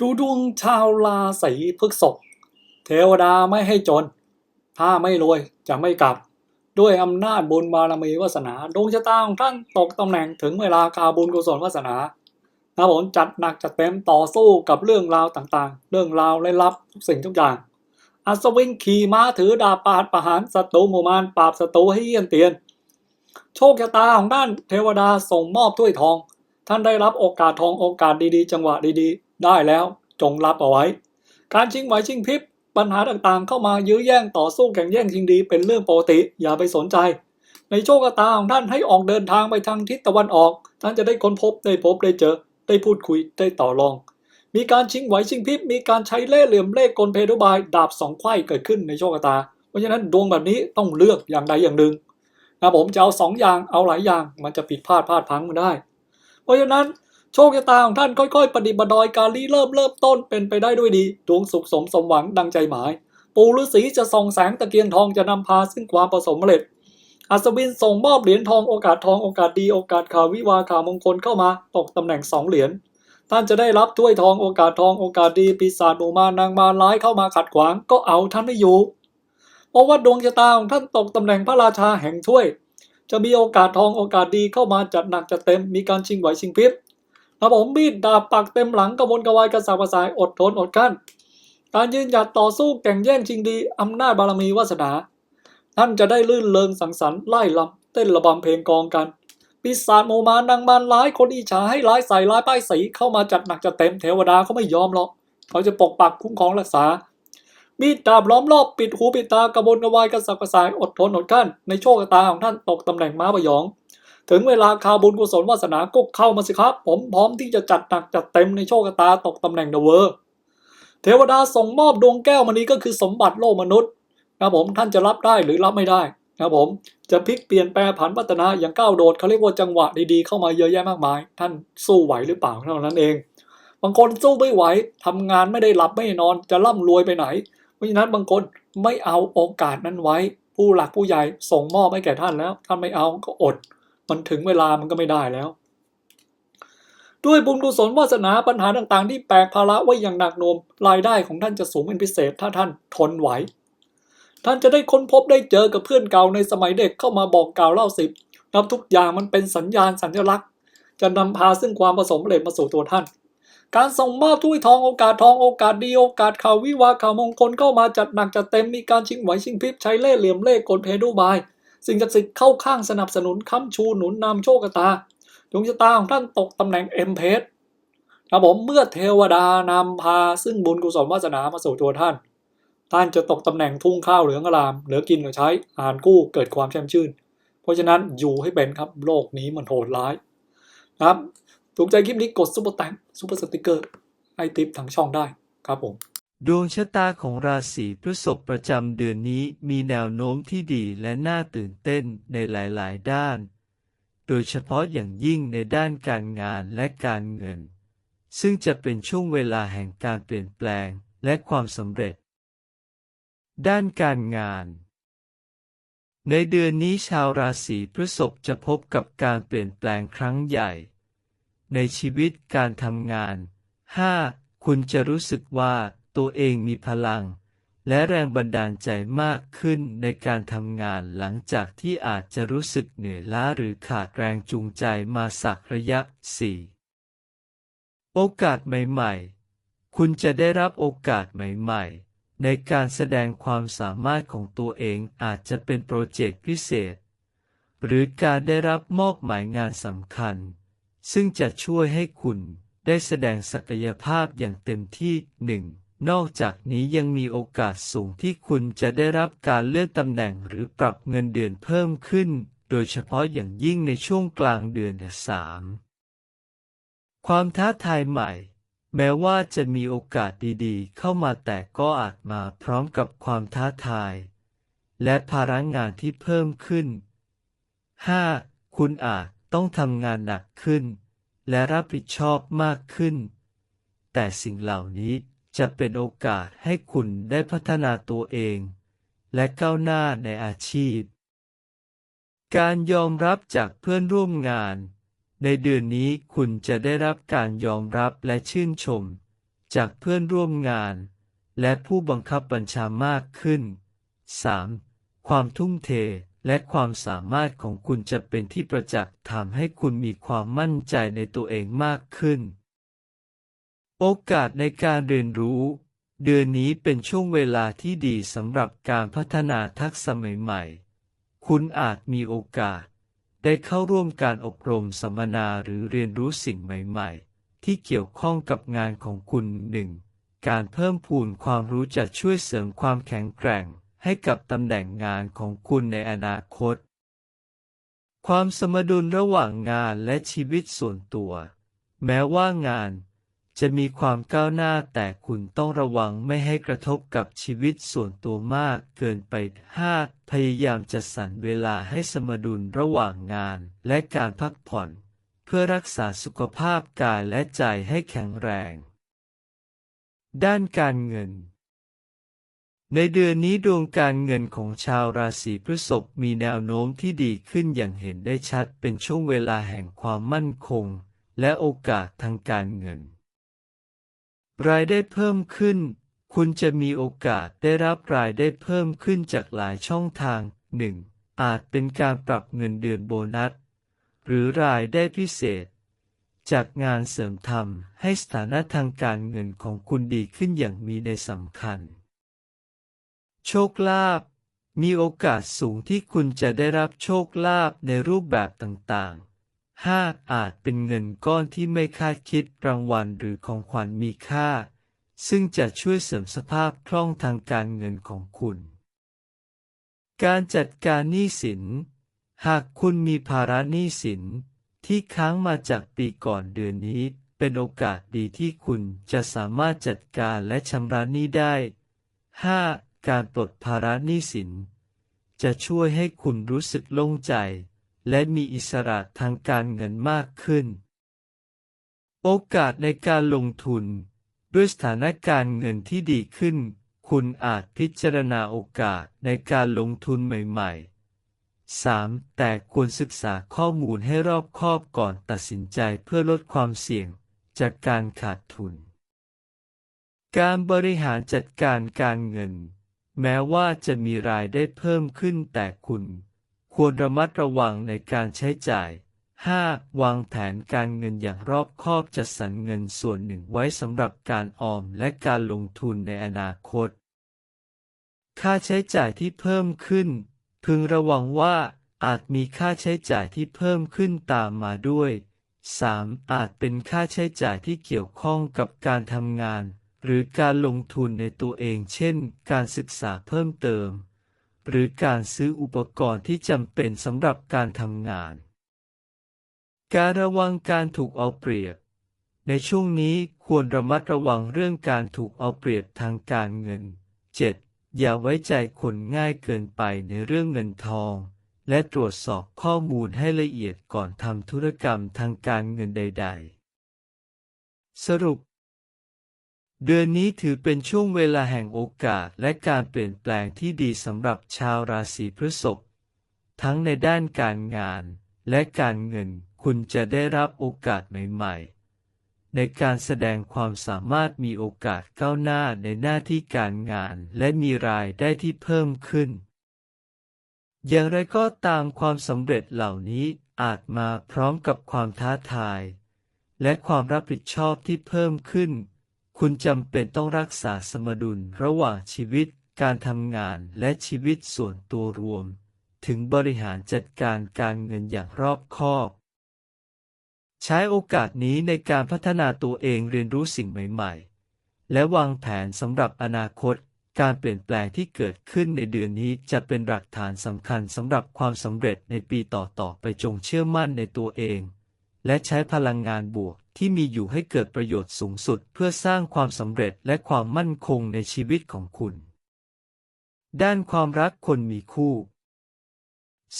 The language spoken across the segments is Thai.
ดูดวงชาวราศีพฤษภเทวดาไม่ให้จน ถ้าไม่รวยจะไม่กลับ ด้วยอำนาจบุญบารมีวาสนา ดวงชะตาของท่านตกตำแหน่งถึงเวลาคาบุญกุศลวาสนานะผมจัดหนักจัดเต็มต่อสู้กับเรื่องราวต่างๆ เรื่องราวลี้ลับทุกสิ่งทุกอย่าง อัศวินขี่ม้าถือดาบปาดประหารศัตรูหมู่มารปราบศัตรูให้เยี่ยนเตียน โชคชะตาของท่านเทวดาส่งมอบถ้วยทอง ท่านได้รับโอกาสทองโอกาสดีๆ จังหวะดีๆ ได้แล้วจงรับเอาไว้ การชิงไหวชิงพริบปัญหาต่างๆ เข้ามายื้อแย่งต่อสู้แข่งแย่งชิงดีเป็นเรื่องปกติอย่าไปสนใจ ในโชคชะตาของท่านให้ออกเดินทางไปทางทิศตะวันออก ท่านจะได้ค้นพบได้พบได้เจอ ได้พูดคุยได้ต่อรอง มีการชิงไหวชิงพริบมีการใช้เล่ห์เหลี่ยมเล่ห์กลเพทุบายดาบสองไขว้เกิดขึ้นในโชคชะตา เพราะฉะนั้นดวงแบบนี้ต้องเลือกอย่างใดอย่างหนึ่งนะผมจะเอาสองอย่างเอาหลายอย่างมันจะผิดพลาดพลาดพังมาได้ เพราะฉะนั้น โชคชะตาของท่านค่อยๆ ปฏิบัติดอยการีเริ่มเริ่มต้นเป็นไปได้ด้วยดี ดวงสุขสมสมหวังดังใจหมาย ปู่ฤาษีจะส่องแสงตะเกียงทองจะนำพาซึ่งความประสมเร็จ อัศวินส่งมอบเหรียญทองโอกาสทองโอกาสดีโอกาสข่าววิวาข่าวมงคลเข้ามาตกตำแหน่งสองเหรียญ ท่านจะได้รับถ้วยทองโอกาสทองโอกาสดีปีศาจหมู่มานางมารร้ายเข้ามาขัดขวางก็เอาท่านไม่อยู่ เพราะว่าดวงชะตาของท่านตกตำแหน่งพระราชาแห่งถ้วย จะมีโอกาสทองโอกาสดีเข้ามาจัดหนักจัดเต็มมีการชิงไหวชิงพริบ นะผมมีดดาบปักเต็มหลังกระวนกระวายกระสับกระส่ายอดทนอดกั้น การยืนหยัดต่อสู้แข่งแย่งชิงดีอำนาจบารมีวาสนา ท่านจะได้ลื่นเริงสังสรรค์ไล่ลำเต้นระบำเพลงกองกัน ปีศาจโมมานนางมารร้ายคนอิจฉาให้ร้ายใส่ร้ายป้ายสีเข้ามาจัดหนักจัดเต็มเทวดาเขาไม่ยอมหรอก เขาจะปกปักคุ้มครองรักษา มีดดาบล้อมรอบปิดหูปิดตากระบนกระวายกระสับกระส่ายอดทนอดกั้นในโชคชะตาของท่านตกตำแหน่งม้าพยอง ถึงเวลาคาบุญกุศลวาสนาก็เข้ามาสิครับ ผมพร้อมที่จะจัดหนักจัดเต็มในโชคชะตาตกตำแหน่งเดอะเวอร์เทวดาส่งมอบดวงแก้วมณีก็คือสมบัติโลกมนุษย์นะผมท่านจะรับได้หรือรับไม่ได้นะผมจะพลิกเปลี่ยนแปลผันพัฒนาอย่างก้าวโดดเขาเรียกว่าจังหวะดีๆเข้ามาเยอะแยะมากมาย ท่านสู้ไหวหรือเปล่าเท่านั้นเอง บางคนสู้ไม่ไหวทำงานไม่ได้หลับไม่นอนจะร่ำรวยไปไหน เพราะฉะนั้นบางคนไม่เอาโอกาสนั้นไว้ ผู้หลักผู้ใหญ่ส่งมอบให้แก่ท่านแล้วท่านไม่เอาก็อด มันถึงเวลามันก็ไม่ได้แล้ว ด้วยบุญกุศลวาสนาปัญหาต่างๆ ที่แบกภาระไว้อย่างหนักหน่วงรายได้ของท่านจะสูงเป็นพิเศษถ้าท่านทนไหว ท่านจะได้ค้นพบได้เจอกับเพื่อนเก่าในสมัยเด็กเข้ามาบอกกล่าวเล่าสิบนับทุกอย่างมันเป็นสัญญาณสัญลักษณ์ จะนำพาซึ่งความประสมเร็จมาสู่ตัวท่านการส่งมอบถ้วยทองโอกาสทองโอกาสดีโอกาสข่าววิวาข่าวมงคลเข้ามาจัดหนักจัดเต็มมีการชิงไหวชิงพริบใช้เล่ห์เหลี่ยมเล่ห์กลเพดูบาย สิ่งศักดิ์สิทธิ์เข้าข้างสนับสนุนค้ำชูหนุนนำโชคชะตาดวงชะตาของท่านตกตำแหน่งเอ็มเพสครับผมเมื่อเทวดานำพาซึ่งบุญกุศลวาสนามาสู่ตัวท่าน ท่านจะตกตำแหน่งทุ่งข้าวเหลืองอลาม เหลือกินเหลือใช้อ่านกู้เกิดความแช่มชื่น เพราะฉะนั้นอยู่ให้เป็นครับโลกนี้มันโหดร้ายนะครับถูกใจคลิปนี้กดซุปเปอร์แตงซุปเปอร์สติกเกอร์ให้ติปทางช่องได้ครับผม ดวงชะตาของราศีพฤษภประจำเดือนนี้มีแนวโน้มที่ดีและน่าตื่นเต้นในหลาย ๆ ด้าน โดยเฉพาะอย่างยิ่งในด้านการงานและการเงิน ซึ่งจะเป็นช่วงเวลาแห่งการเปลี่ยนแปลงและความสำเร็จ ด้านการงาน ในเดือนนี้ชาวราศีพฤษภจะพบกับการเปลี่ยนแปลงครั้งใหญ่ ในชีวิตการทำงาน 5. คุณจะรู้สึกว่า ตัวเองมีพลัง และแรงบันดาลใจมากขึ้นในการทำงานหลังจากที่อาจจะรู้สึกเหนื่อยล้าหรือขาดแรงจูงใจมาสักระยะ 4. โอกาสใหม่ๆ คุณจะได้รับโอกาสใหม่ๆในการแสดงความสามารถของตัวเองอาจจะเป็นโปรเจกต์พิเศษ หรือการได้รับมอบหมายงานสำคัญ ซึ่งจะช่วยให้คุณได้แสดงศักยภาพอย่างเต็มที่หนึ่ง นอกจากนี้ยังมีโอกาสสูงที่คุณจะได้รับการเลื่อนตำแหน่งหรือปรับเงินเดือนเพิ่มขึ้น โดยเฉพาะอย่างยิ่งในช่วงกลางเดือนสามความท้าทายใหม่ แม้ว่าจะมีโอกาสดีๆ เข้ามาแต่ก็อาจมาพร้อมกับความท้าทาย และภาระงานที่เพิ่มขึ้น 5. คุณอาจต้องทำงานหนักขึ้น และรับผิดชอบมากขึ้น แต่สิ่งเหล่านี้ จะเป็นโอกาสให้คุณได้พัฒนาตัวเอง และก้าวหน้าในอาชีพ การยอมรับจากเพื่อนร่วมงาน ในเดือนนี้คุณจะได้รับการยอมรับและชื่นชม จากเพื่อนร่วมงาน และผู้บังคับบัญชามากขึ้น 3. ความทุ่มเทและความสามารถของคุณจะเป็นที่ประจักษ์ทำให้คุณมีความมั่นใจในตัวเองมากขึ้น โอกาสในการเรียนรู้ เดือนนี้เป็นช่วงเวลาที่ดีสำหรับการพัฒนาทักษะใหม่ๆ คุณอาจมีโอกาส ได้เข้าร่วมการอบรมสัมมนาหรือเรียนรู้สิ่งใหม่ๆ ที่เกี่ยวข้องกับงานของคุณหนึ่งการเพิ่มพูนความรู้จะช่วยเสริมความแข็งแกร่ง ให้กับตำแหน่งงานของคุณในอนาคต ความสมดุลระหว่างงานและชีวิตส่วนตัว แม้ว่างาน จะมีความก้าวหน้าแต่คุณต้องระวังไม่ให้กระทบกับชีวิตส่วนตัวมากเกินไป 5. พยายามจัดสรรเวลาให้สมดุลระหว่างงานและการพักผ่อน เพื่อรักษาสุขภาพกายและใจให้แข็งแรง ด้านการเงิน ในเดือนนี้ดวงการเงินของชาวราศีพฤษภมีแนวโน้มที่ดีขึ้นอย่างเห็นได้ชัดเป็นช่วงเวลาแห่งความมั่นคง และโอกาสทางการเงิน รายได้เพิ่มขึ้น คุณจะมีโอกาสได้รับรายได้เพิ่มขึ้นจากหลายช่องทาง 1. อาจเป็นการปรับเงินเดือนโบนัส หรือรายได้พิเศษ จากงานเสริมทำให้สถานะทางการเงินของคุณดีขึ้นอย่างมีในสำคัญ โชคลาภมีโอกาสสูงที่คุณจะได้รับโชคลาภในรูปแบบต่าง 5. อาจเป็นเงินก้อนที่ไม่คาดคิดรางวัลหรือของขวัญมีค่า ซึ่งจะช่วยเสริมสภาพคล่องทางการเงินของคุณ การจัดการหนี้สิน หากคุณมีภาระหนี้สินที่ค้างมาจากปีก่อนเดือนนี้ เป็นโอกาสดีที่คุณจะสามารถจัดการและชำระหนี้ได้ 5. การปลดภาระหนี้สิน จะช่วยให้คุณรู้สึกโล่งใจ และมีอิสระทางการเงินมากขึ้น โอกาสในการลงทุน ด้วยสถานการณ์เงินที่ดีขึ้น คุณอาจพิจารณาโอกาสในการลงทุนใหม่ ๆ 3. แต่ควรศึกษาข้อมูลให้รอบคอบก่อนตัดสินใจเพื่อลดความเสี่ยงจากการขาดทุน การบริหารจัดการการเงิน แม้ว่าจะมีรายได้เพิ่มขึ้นแต่คุณ ควรระมัดระวังในการใช้จ่าย 5. วางแผนการเงินอย่างรอบคอบจัดสรรเงินส่วนหนึ่งไว้สำหรับการออมและการลงทุนในอนาคต ค่าใช้จ่ายที่เพิ่มขึ้น พึงระวังว่าอาจมีค่าใช้จ่ายที่เพิ่มขึ้นตามมาด้วย 3. อาจเป็นค่าใช้จ่ายที่เกี่ยวข้องกับการทำงาน หรือการลงทุนในตัวเองเช่น การศึกษาเพิ่มเติม หรือการซื้ออุปกรณ์ที่จำเป็นสำหรับการทำงาน การระวังการถูกเอาเปรียบ ในช่วงนี้ควรระมัดระวังเรื่องการถูกเอาเปรียบทางการเงิน 7. อย่าไว้ใจคนง่ายเกินไปในเรื่องเงินทอง และตรวจสอบข้อมูลให้ละเอียดก่อนทำธุรกรรมทางการเงินใด ๆ สรุป เดือนนี้ถือเป็นช่วงเวลาแห่งโอกาสและการเปลี่ยนแปลงที่ดีสำหรับชาวราศีพฤษภ ทั้งในด้านการงานและการเงิน คุณจะได้รับโอกาสใหม่ๆ ในการแสดงความสามารถมีโอกาสก้าวหน้าในหน้าที่การงานและมีรายได้ที่เพิ่มขึ้น อย่างไรก็ตามความสำเร็จเหล่านี้อาจมาพร้อมกับความท้าทาย และความรับผิดชอบที่เพิ่มขึ้น คุณจำเป็นต้องรักษาสมดุลระหว่างชีวิตการทำงานและชีวิตส่วนตัวรวม ถึงบริหารจัดการการเงินอย่างรอบคอบ ใช้โอกาสนี้ในการพัฒนาตัวเองเรียนรู้สิ่งใหม่ ๆ และวางแผนสำหรับอนาคต การเปลี่ยนแปลงที่เกิดขึ้นในเดือนนี้จะเป็นหลักฐานสำคัญสำหรับความสำเร็จในปีต่อๆไปจงเชื่อมั่นในตัวเอง และใช้พลังงานบวกที่มีอยู่ให้เกิดประโยชน์สูงสุดเพื่อสร้างความสำเร็จและความมั่นคงในชีวิตของคุณ ด้านความรักคนมีคู่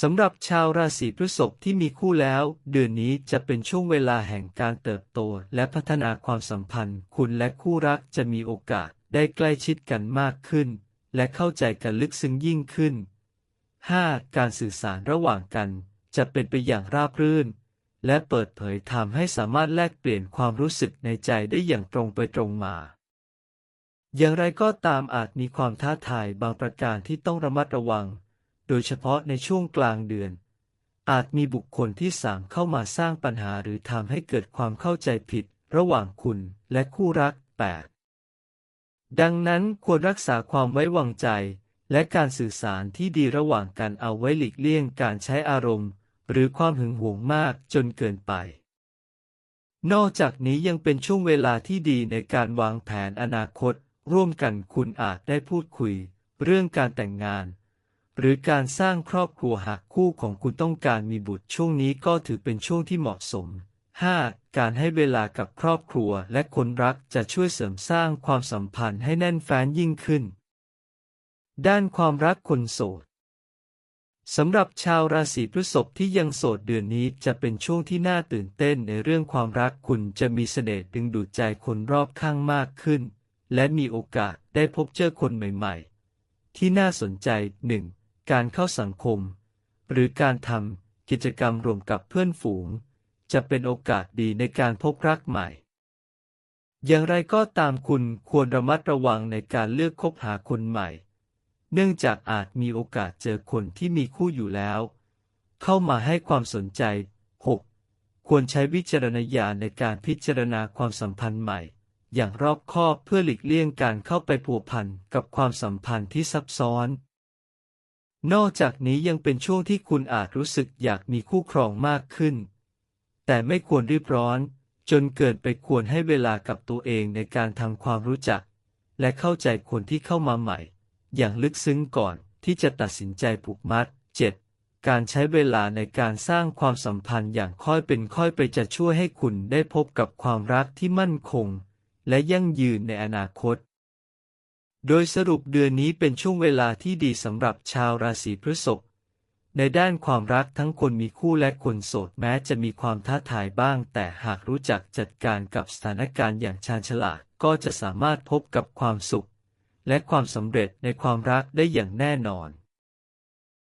สำหรับชาวราศีพฤษภที่มีคู่แล้ว เดือนนี้จะเป็นช่วงเวลาแห่งการเติบโตและพัฒนาความสัมพันธ์ คุณและคู่รักจะมีโอกาสได้ใกล้ชิดกันมากขึ้น และเข้าใจกันลึกซึ้งยิ่งขึ้น 5. การสื่อสารระหว่างกัน จะเป็นไปอย่างราบรื่น และเปิดเผยทำให้สามารถแลกเปลี่ยนความรู้สึกในใจได้อย่างตรงไปตรงมา อย่างไรก็ตามอาจมีความท้าทายบางประการที่ต้องระมัดระวัง โดยเฉพาะในช่วงกลางเดือน อาจมีบุคคลที่สามเข้ามาสร้างปัญหาหรือทำให้เกิดความเข้าใจผิด ระหว่างคุณและคู่รัก 8. ดังนั้นควรรักษาความไว้วางใจ และการสื่อสารที่ดีระหว่างกันเอาไว้หลีกเลี่ยงการใช้อารมณ์ หรือความหึงหวงมากจนเกินไป นอกจากนี้ยังเป็นช่วงเวลาที่ดีในการวางแผนอนาคต ร่วมกันคุณอาจได้พูดคุย เรื่องการแต่งงาน หรือการสร้างครอบครัวหากคู่ของคุณต้องการมีบุตรช่วงนี้ก็ถือเป็นช่วงที่เหมาะสม 5. การให้เวลากับครอบครัวและคนรักจะช่วยเสริมสร้างความสัมพันธ์ให้แน่นแฟ้นยิ่งขึ้น ด้านความรักคนโสด สำหรับชาวราศีพฤษภที่ยังโสดเดือนนี้จะเป็นช่วงที่น่าตื่นเต้นในเรื่องความรักคุณจะมีเสน่ห์ดึงดูดใจคนรอบข้างมากขึ้น และมีโอกาสได้พบเจอคนใหม่ๆ ที่น่าสนใจ 1. การเข้าสังคม หรือการทำกิจกรรมรวมกับเพื่อนฝูง จะเป็นโอกาสดีในการพบรักใหม่ อย่างไรก็ตามคุณควรระมัดระวังในการเลือกคบหาคนใหม่ เนื่องจากอาจมีโอกาสเจอคนที่มีคู่อยู่แล้ว เข้ามาให้ความสนใจ 6. ควรใช้วิจารณญาณในการพิจารณาความสัมพันธ์ใหม่ อย่างรอบคอบเพื่อหลีกเลี่ยงการเข้าไปผัวพันกับความสัมพันธ์ที่ซับซ้อน นอกจากนี้ยังเป็นช่วงที่คุณอาจรู้สึกอยากมีคู่ครองมากขึ้น แต่ไม่ควรรีบร้อน จนเกินไปควรให้เวลากับตัวเองในการทำความรู้จัก และเข้าใจคนที่เข้ามาใหม่ อย่างลึกซึ้งก่อนที่จะตัดสินใจผูกมัด 7. การใช้เวลาในการสร้างความสัมพันธ์อย่างค่อยเป็นค่อยไปจะช่วยให้คุณได้พบกับความรักที่มั่นคง และยั่งยืนในอนาคต โดยสรุปเดือนนี้เป็นช่วงเวลาที่ดีสำหรับชาวราศีพฤษภในด้านความรักทั้งคนมีคู่และคนโสดแม้จะมีความท้าทายบ้าง แต่หากรู้จักจัดการกับสถานการณ์อย่างชาญฉลาดก็จะสามารถพบกับความสุข และความสำเร็จในความรักได้อย่างแน่นอน